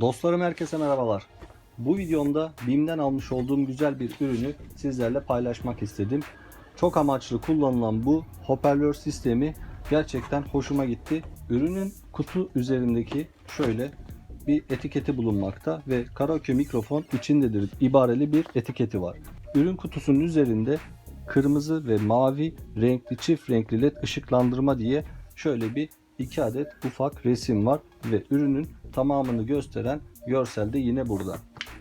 Dostlarım herkese merhabalar. Bu videomda BİM'den almış olduğum güzel bir ürünü sizlerle paylaşmak istedim. Çok amaçlı kullanılan bu hoparlör sistemi gerçekten hoşuma gitti. Ürünün kutu üzerindeki şöyle bir etiketi bulunmakta ve karaoke mikrofon içindedir ibareli bir etiketi var. Ürün kutusunun üzerinde kırmızı ve mavi renkli çift renkli led ışıklandırma diye şöyle bir iki adet ufak resim var ve ürünün tamamını gösteren görsel de yine burada.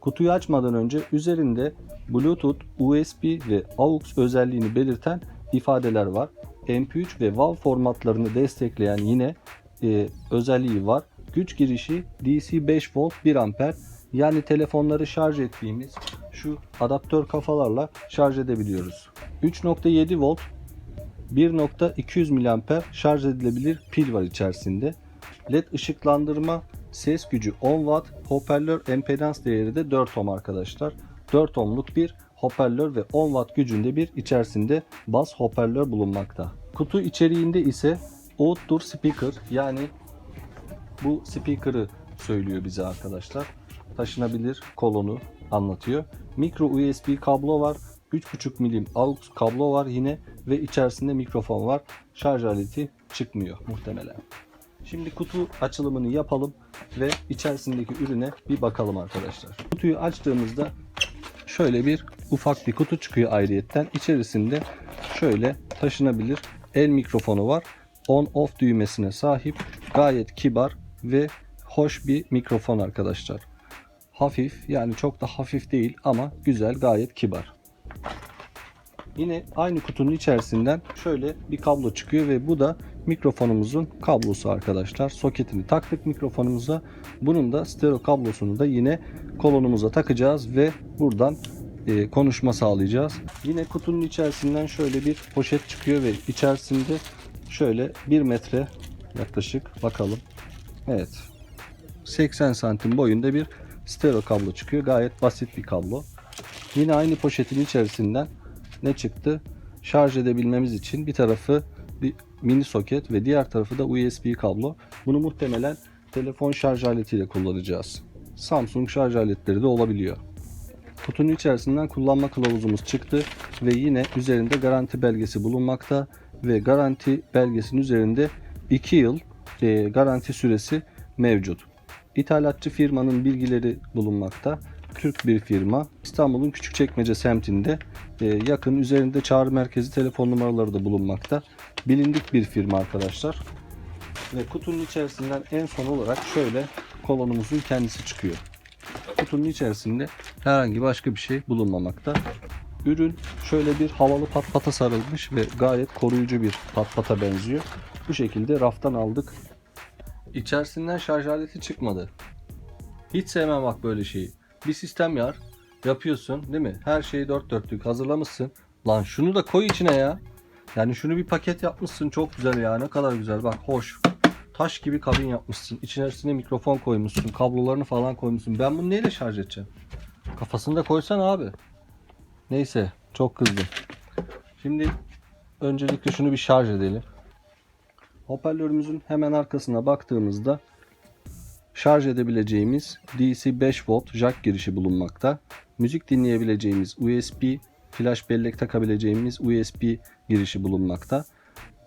Kutuyu açmadan önce üzerinde Bluetooth, USB ve AUX özelliğini belirten ifadeler var. MP3 ve WAV formatlarını destekleyen yine e, özelliği var. Güç girişi DC 5 volt 1 amper yani telefonları şarj ettiğimiz şu adaptör kafalarla şarj edebiliyoruz. 3.7 volt 1.200 mAh şarj edilebilir pil var içerisinde. LED ışıklandırma, ses gücü 10 Watt, hoparlör empedans değeri de 4 ohm arkadaşlar. 4 ohmluk bir hoparlör ve 10 Watt gücünde bir içerisinde bas hoparlör bulunmakta. Kutu içeriğinde ise outdoor speaker yani bu speaker'ı söylüyor bize arkadaşlar. Taşınabilir kolonu anlatıyor. Micro USB kablo var. 3.5 milim AUX kablo var yine ve içerisinde mikrofon var. Şarj aleti çıkmıyor muhtemelen. Şimdi kutu açılımını yapalım ve içerisindeki ürüne bir bakalım arkadaşlar. Kutuyu açtığımızda şöyle bir ufak bir kutu çıkıyor ayrıyetten. İçerisinde şöyle taşınabilir el mikrofonu var. On off düğmesine sahip gayet kibar ve hoş bir mikrofon arkadaşlar. Hafif yani çok da hafif değil ama güzel gayet kibar. Yine aynı kutunun içerisinden şöyle bir kablo çıkıyor ve bu da mikrofonumuzun kablosu arkadaşlar. Soketini taktık mikrofonumuza. Bunun da stereo kablosunu da yine kolonumuza takacağız ve buradan e, konuşma sağlayacağız. Yine kutunun içerisinden şöyle bir poşet çıkıyor ve içerisinde şöyle 1 metre yaklaşık bakalım. Evet. 80 santim boyunda bir stereo kablo çıkıyor. Gayet basit bir kablo. Yine aynı poşetin içerisinden ne çıktı? Şarj edebilmemiz için bir tarafı bir mini soket ve diğer tarafı da USB kablo. Bunu muhtemelen telefon şarj aletiyle kullanacağız. Samsung şarj aletleri de olabiliyor. Kutunun içerisinden kullanma kılavuzumuz çıktı ve yine üzerinde garanti belgesi bulunmakta ve garanti belgesinin üzerinde 2 yıl e, garanti süresi mevcut. İthalatçı firmanın bilgileri bulunmakta. Türk bir firma. İstanbul'un Küçükçekmece semtinde e, yakın üzerinde çağrı merkezi telefon numaraları da bulunmakta. Bilindik bir firma arkadaşlar. Ve kutunun içerisinden en son olarak şöyle kolonumuzun kendisi çıkıyor. Kutunun içerisinde herhangi başka bir şey bulunmamakta. Ürün şöyle bir havalı patpata sarılmış ve gayet koruyucu bir patpata benziyor. Bu şekilde raftan aldık. İçerisinden şarj aleti çıkmadı. Hiç sevmem bak böyle şeyi. Bir sistem yar. Yapıyorsun değil mi? Her şeyi dört dörtlük hazırlamışsın. Lan şunu da koy içine ya. Yani şunu bir paket yapmışsın çok güzel ya. Ne kadar güzel bak hoş. Taş gibi kabin yapmışsın. İçerisine mikrofon koymuşsun. Kablolarını falan koymuşsun. Ben bunu neyle şarj edeceğim? Kafasını da koysan abi. Neyse çok kızdım. Şimdi öncelikle şunu bir şarj edelim. Hoparlörümüzün hemen arkasına baktığımızda şarj edebileceğimiz DC 5 volt jack girişi bulunmakta. Müzik dinleyebileceğimiz USB, flash bellek takabileceğimiz USB girişi bulunmakta.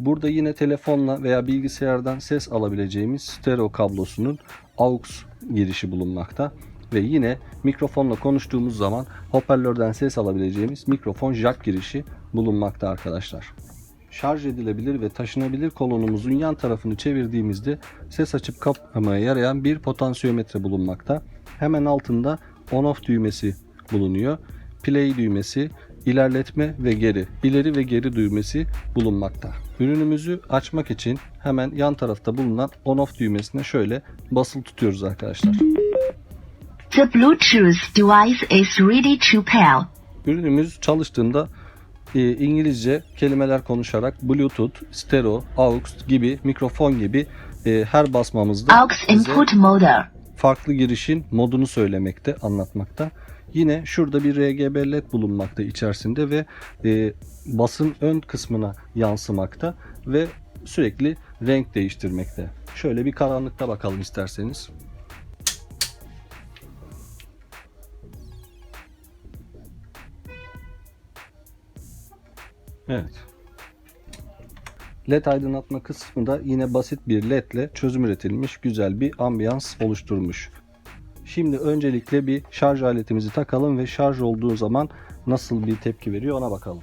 Burada yine telefonla veya bilgisayardan ses alabileceğimiz stereo kablosunun AUX girişi bulunmakta. Ve yine mikrofonla konuştuğumuz zaman hoparlörden ses alabileceğimiz mikrofon jack girişi bulunmakta arkadaşlar şarj edilebilir ve taşınabilir kolonumuzun yan tarafını çevirdiğimizde ses açıp kapamaya yarayan bir potansiyometre bulunmakta. Hemen altında on off düğmesi bulunuyor. Play düğmesi, ilerletme ve geri, ileri ve geri düğmesi bulunmakta. Ürünümüzü açmak için hemen yan tarafta bulunan on off düğmesine şöyle basılı tutuyoruz arkadaşlar. The Bluetooth device is ready to pair. Ürünümüz çalıştığında e, İngilizce kelimeler konuşarak Bluetooth, stereo, aux gibi, mikrofon gibi e, her basmamızda AUX input mode. farklı girişin modunu söylemekte, anlatmakta. Yine şurada bir RGB led bulunmakta içerisinde ve e, basın ön kısmına yansımakta ve sürekli renk değiştirmekte. Şöyle bir karanlıkta bakalım isterseniz. Evet. LED aydınlatma kısmı da yine basit bir LED ile çözüm üretilmiş güzel bir ambiyans oluşturmuş. Şimdi öncelikle bir şarj aletimizi takalım ve şarj olduğu zaman nasıl bir tepki veriyor ona bakalım.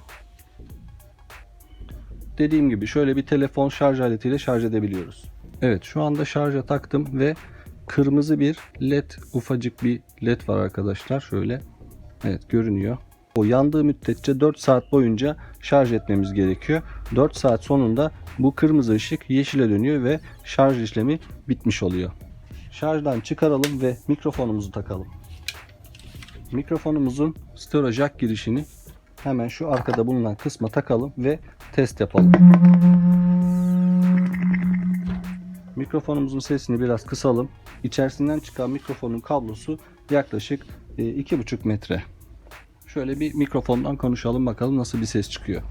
Dediğim gibi şöyle bir telefon şarj aletiyle şarj edebiliyoruz. Evet şu anda şarja taktım ve kırmızı bir led ufacık bir led var arkadaşlar şöyle. Evet görünüyor. O yandığı müddetçe 4 saat boyunca şarj etmemiz gerekiyor. 4 saat sonunda bu kırmızı ışık yeşile dönüyor ve şarj işlemi bitmiş oluyor. Şarjdan çıkaralım ve mikrofonumuzu takalım. Mikrofonumuzun stereo jack girişini hemen şu arkada bulunan kısma takalım ve test yapalım. Mikrofonumuzun sesini biraz kısalım. İçerisinden çıkan mikrofonun kablosu yaklaşık e, 2,5 metre. Şöyle bir mikrofondan konuşalım bakalım nasıl bir ses çıkıyor.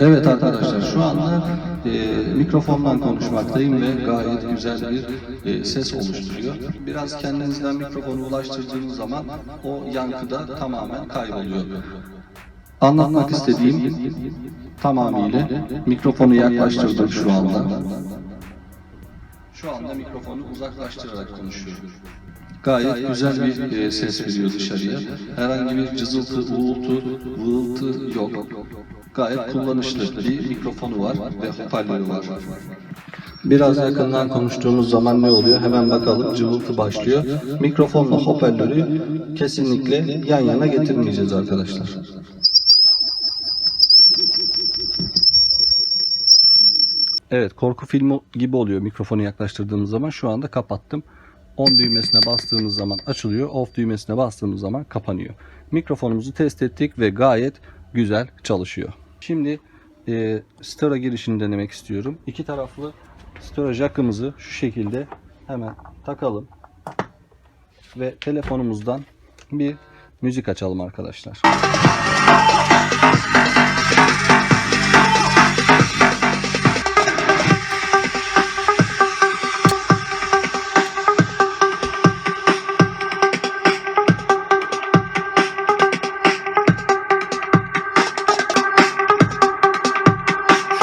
Evet arkadaşlar şu anda e, mikrofondan konuşmaktayım ve gayet güzel bir e, ses oluşturuyor. Biraz kendinizden mikrofonu ulaştırdığınız zaman o yankıda tamamen kayboluyor. Anlatmak istediğim tamamıyla mikrofonu yaklaştırdım şu anda. Şu anda mikrofonu uzaklaştırarak konuşuyorum. Gayet güzel bir e, ses veriyor dışarıya. Herhangi bir cızıltı, uğultu, vığıltı yok. Gayet kullanışlı bir mikrofonu var ve hoparlörü var. Biraz yakından konuştuğumuz zaman ne oluyor? Hemen bakalım cıvıltı başlıyor. Mikrofonla hoparlörü kesinlikle yan yana getirmeyeceğiz arkadaşlar. Evet korku filmi gibi oluyor mikrofonu yaklaştırdığımız zaman. Şu anda kapattım. On düğmesine bastığımız zaman açılıyor. Off düğmesine bastığımız zaman kapanıyor. Mikrofonumuzu test ettik ve gayet güzel çalışıyor. Şimdi e, stereo girişini denemek istiyorum. İki taraflı stereo jackımızı şu şekilde hemen takalım. Ve telefonumuzdan bir müzik açalım arkadaşlar.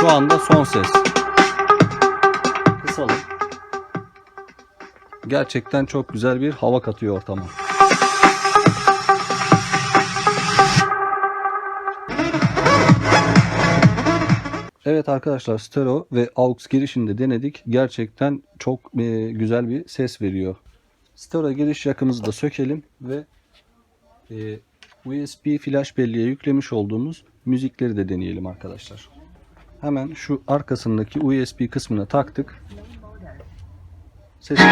Şu anda son ses. Kısalım. Gerçekten çok güzel bir hava katıyor ortama. Evet arkadaşlar stereo ve aux girişinde denedik. Gerçekten çok e, güzel bir ses veriyor. Stereo giriş yakımızı da sökelim ve e, USB flash belleğe yüklemiş olduğumuz müzikleri de deneyelim arkadaşlar. Hemen şu arkasındaki USB kısmına taktık. Sesi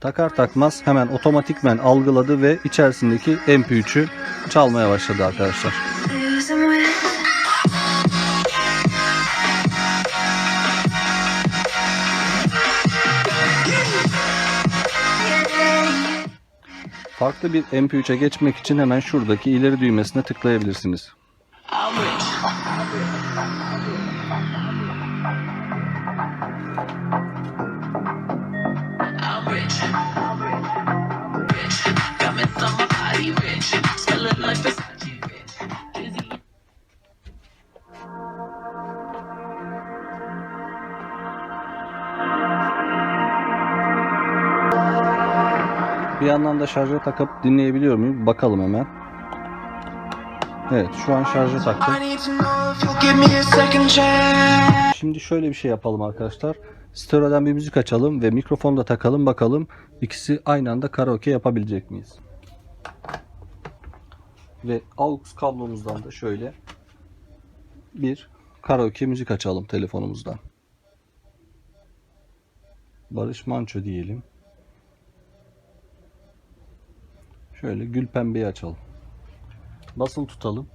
takar takmaz hemen otomatikmen algıladı ve içerisindeki MP3'ü çalmaya başladı arkadaşlar. Farklı bir MP3'e geçmek için hemen şuradaki ileri düğmesine tıklayabilirsiniz. Yandan da şarja takıp dinleyebiliyor muyum? Bakalım hemen. Evet şu an şarja taktım. Şimdi şöyle bir şey yapalım arkadaşlar. Stereo'dan bir müzik açalım ve mikrofonu da takalım bakalım ikisi aynı anda karaoke yapabilecek miyiz? Ve aux kablomuzdan da şöyle bir karaoke müzik açalım telefonumuzdan. Barış Manço diyelim. Şöyle gül pembeyi açalım. Basılı tutalım.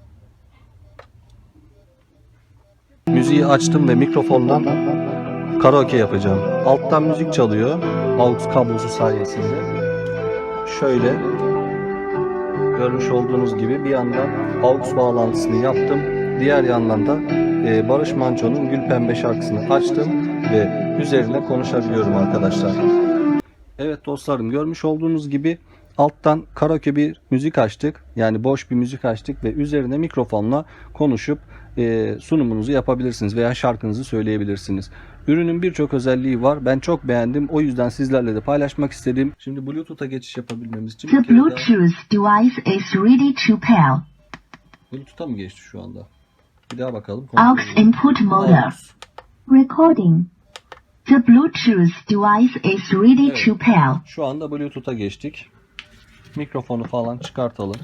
Müziği açtım ve mikrofondan karaoke yapacağım. Alttan müzik çalıyor. AUX kablosu sayesinde. Şöyle görmüş olduğunuz gibi bir yandan AUX bağlantısını yaptım. Diğer yandan da e, Barış Manço'nun Gül Pembe şarkısını açtım ve üzerine konuşabiliyorum arkadaşlar. Evet dostlarım görmüş olduğunuz gibi alttan karaoke bir müzik açtık. Yani boş bir müzik açtık ve üzerine mikrofonla konuşup e, sunumunuzu yapabilirsiniz veya şarkınızı söyleyebilirsiniz. Ürünün birçok özelliği var. Ben çok beğendim. O yüzden sizlerle de paylaşmak istedim. Şimdi Bluetooth'a geçiş yapabilmemiz için The kere daha Bluetooth device is ready to pair. Bluetooth'a mı geçti şu anda? Bir daha bakalım. Aux input mode. Recording. The Bluetooth device is ready Evet. to pair. Şu anda Bluetooth'a geçtik. Mikrofonu falan çıkartalım.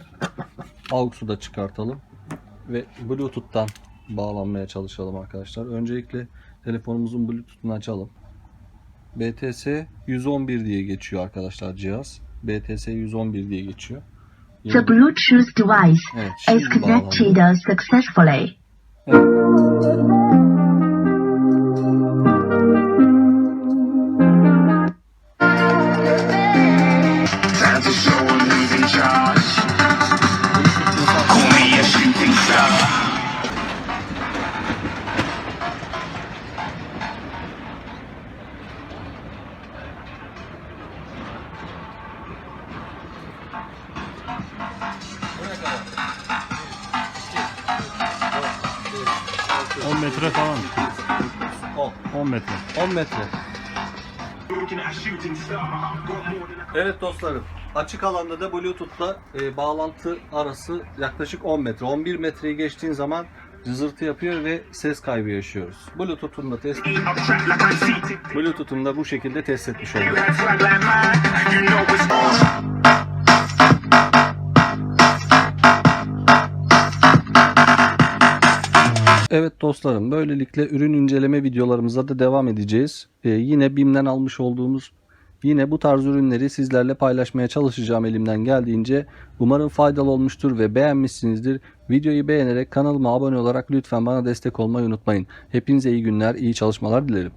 AUX'u da çıkartalım. Ve Bluetooth'tan bağlanmaya çalışalım arkadaşlar. Öncelikle telefonumuzun Bluetooth'unu açalım. BTS 111 diye geçiyor arkadaşlar cihaz. BTS 111 diye geçiyor. The Bluetooth device Evet, is bağlandı. connected successfully. Time metre. 10 metre. Evet dostlarım. Açık alanda da Bluetooth'la e, bağlantı arası yaklaşık 10 metre. 11 metreyi geçtiğin zaman cızırtı yapıyor ve ses kaybı yaşıyoruz. Bluetooth'un da test Bluetooth'un da bu şekilde test etmiş olduk. Evet dostlarım böylelikle ürün inceleme videolarımıza da devam edeceğiz. Ee, yine BİM'den almış olduğumuz yine bu tarz ürünleri sizlerle paylaşmaya çalışacağım elimden geldiğince. Umarım faydalı olmuştur ve beğenmişsinizdir. Videoyu beğenerek kanalıma abone olarak lütfen bana destek olmayı unutmayın. Hepinize iyi günler, iyi çalışmalar dilerim.